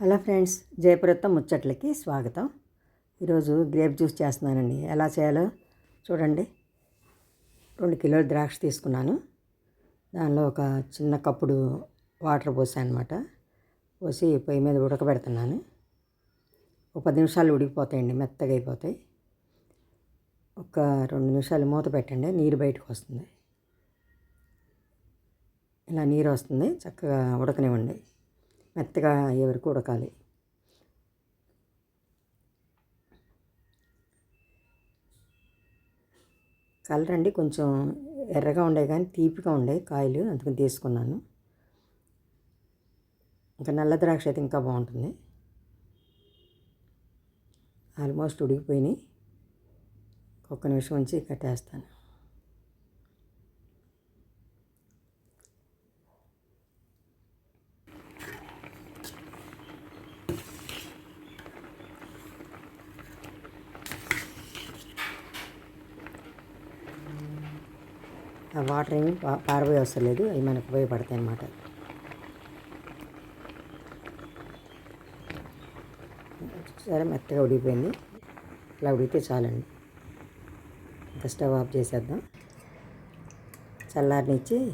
Hello friends జయపురత్తం ముచ్చట్లకి స్వాగతం. ఈరోజు grape juice చేస్తున్నానండి. ఎలా చేయాలో చూడండి. రెండు కిలోల ద్రాక్ష తీసుకున్నాను. దానిలో ఒక చిన్న కప్పుడు వాటర్ పోసాను అనమాట పోసి పొయ్యి మీద ఉడకబెడుతున్నాను. ఒక పది నిమిషాలు ఉడికిపోతాయండి మెత్తగా అయిపోతాయి. ఒక రెండు నిమిషాలు మూత పెట్టండి నీరు బయటకు వస్తుంది. ఇలా నీరు వస్తుంది చక్కగా ఉడకనివ్వండి. మెత్తగా అయ్యే వరకు ఉడకాలి. కలర్ అండి కొంచెం ఎర్రగా ఉండే కానీ తీపిగా ఉండే కాయలు అందుకని తీసుకున్నాను. ఇంకా నల్ల ద్రాక్ష అయితే ఇంకా బాగుంటుంది. ఆల్మోస్ట్ ఉడికిపోయినాయి. ఒక్క నిమిషం ఉంచి కట్టేస్తాను. వాటర్ ఏమి పా- అవసరం లేదు. అవి మనకు ఉపయోగపడతాయి అన్నమాట. సరే మెత్తగా ఉడికిపోయింది. ఇలా ఉడికితే చాలండి. ఇంకా స్టవ్ ఆఫ్ చేసేద్దాం. చల్లారినిచ్చి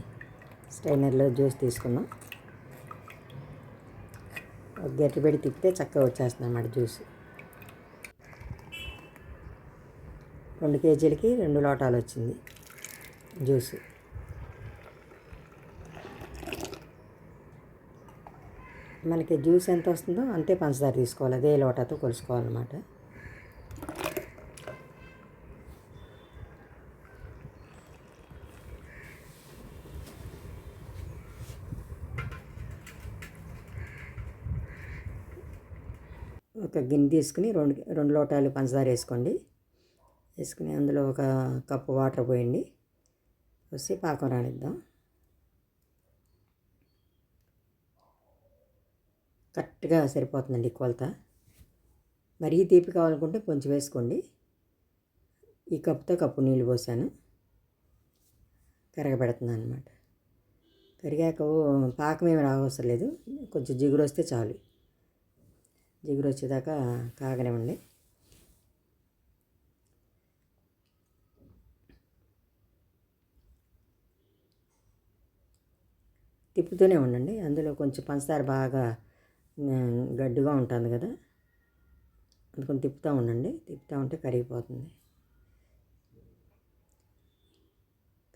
స్టైనర్లో జ్యూస్ తీసుకుందాం. గట్టి పెట్టి తిప్పితే చక్కగా వచ్చేస్తుంది అన్నమాట జ్యూస్. రెండు కేజీలకి రెండు లోటాలు వచ్చింది. జ్యూస్. మనకి జ్యూస్ ఎంత వస్తుందో అంతే పంచదార తీసుకోవాలి. అదే లోటాతో కొలుసుకోవాలన్నమాట. ఒక గిన్నె తీసుకుని రెండు రెండు లోటాలు పంచదార వేసుకోండి. వేసుకుని అందులో ఒక కప్పు వాటర్ పోయండి. వచ్చి పాకం రాణిద్దాం కరెక్ట్గా సరిపోతుందండి కొలత. మరీ తీపి కావాలనుకుంటే కొంచెం వేసుకోండి. ఈ కప్పుతో కప్పు నీళ్ళు పోసాను. కరగబెడుతున్నాను అనమాట కరిగాక పాకం ఏమి రావసరం లేదు. కొంచెం జిగురు వస్తే చాలు. జిగురు వచ్చేదాకా కాగనివ్వండి. తిప్పుతూనే ఉండండి. అందులో కొంచెం పంచదార బాగా గడ్డుగా ఉంటుంది కదా. అందుకని తిప్పుతూ ఉండండి. తిప్పుతూ ఉంటే కరిగిపోతుంది.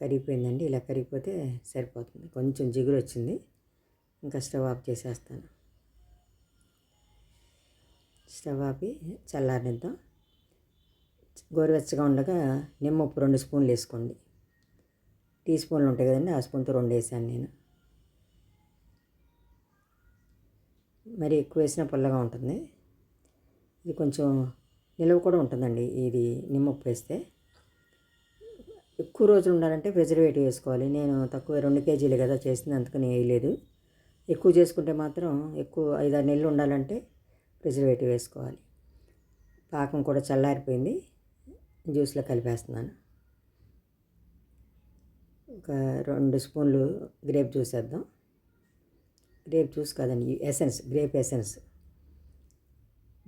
కరిగిపోయిందండి. ఇలా కరిగిపోతే సరిపోతుంది. కొంచెం జిగురు వచ్చింది. ఇంకా స్టవ్ ఆఫ్ చేసేస్తాను. స్టవ్ ఆపి చల్లారనిద్దాం. గోరువెచ్చగా ఉండగా నిమ్మ ఉప్పు రెండు స్పూన్లు వేసుకోండి. టీ స్పూన్లు ఉంటాయి కదండి ఆ స్పూన్తో రెండు వేసాను నేను. మరి ఎక్కువ వేసినా పుల్లగా ఉంటుంది. ఇది కొంచెం నిలువ కూడా ఉంటుందండి. ఇది నిమ్మప్పు వేస్తే. ఎక్కువ రోజులు ఉండాలంటే ప్రిజర్వేటివ్ వేసుకోవాలి. నేను తక్కువ రెండు కేజీలు కదా చేసింది అందుకని వేయలేదు. ఎక్కువ చేసుకుంటే మాత్రం ఎక్కువ ఐదారు నెలలు ఉండాలంటే ప్రిజర్వేటివ్ వేసుకోవాలి. పాకం కూడా చల్లారిపోయింది. జ్యూస్లో కలిపేస్తున్నాను. ఒక రెండు స్పూన్లు గ్రేప్ జ్యూస్ వేద్దాం. గ్రేప్ జ్యూస్ కాదండి ఎసెన్స్ గ్రేప్ ఎసెన్స్.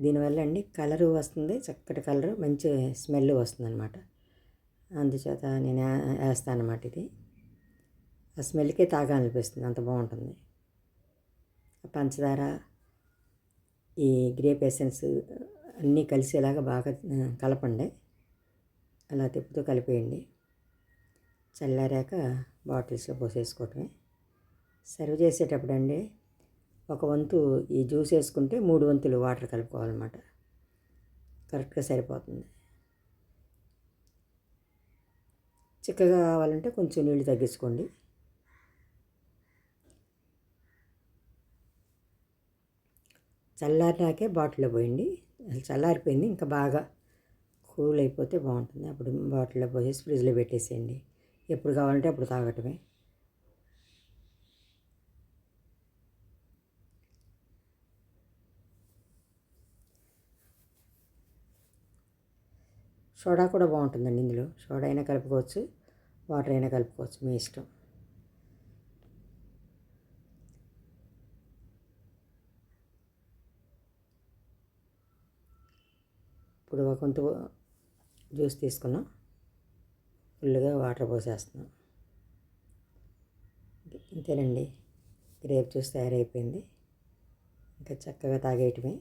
దీనివల్ల అండి కలరు వస్తుంది చక్కటి కలరు మంచి స్మెల్ వస్తుంది అనమాట అందుచేత నేను వేస్తాను అనమాట ఇది. ఆ స్మెల్కే తాగాలనిపిస్తుంది అంత బాగుంటుంది. పంచదార ఈ గ్రేప్ ఎసెన్స్ అన్నీ కలిసేలాగా బాగా కలపండి. అలా తిప్పుతూ కలిపేయండి. చల్లారాక బాటిల్స్లో పోసేసుకోవటమే. సర్వ్ చేసేటప్పుడు అండి ఒక వంతు ఈ జ్యూస్ వేసుకుంటే మూడు వంతులు వాటర్ కలుపుకోవాలన్నమాట. కరెక్ట్గా సరిపోతుంది. చిక్కగా కావాలంటే కొంచెం నీళ్ళు తగ్గించుకోండి. చల్లారినాకే బాటిల్లో పోయండి. అసలు చల్లారిపోయింది ఇంకా బాగా కూల్ అయిపోతే బాగుంటుంది. అప్పుడు బాటిల్లో పోసేసి ఫ్రిడ్జ్లో పెట్టేసేయండి. ఎప్పుడు కావాలంటే అప్పుడు తాగటమే. సోడా కూడా బాగుంటుందండి ఇందులో. సోడా అయినా కలుపుకోవచ్చు వాటర్ అయినా కలుపుకోవచ్చు మీ ఇష్టం. ఇప్పుడు ఒక కొంత జ్యూస్ తీసుకున్నాం. ఫుల్గా వాటర్ పోసేస్తున్నాం. ఇంతేనండి. గ్రేప్ జ్యూస్ తయారైపోయింది. ఇంకా చక్కగా తాగేయటమే.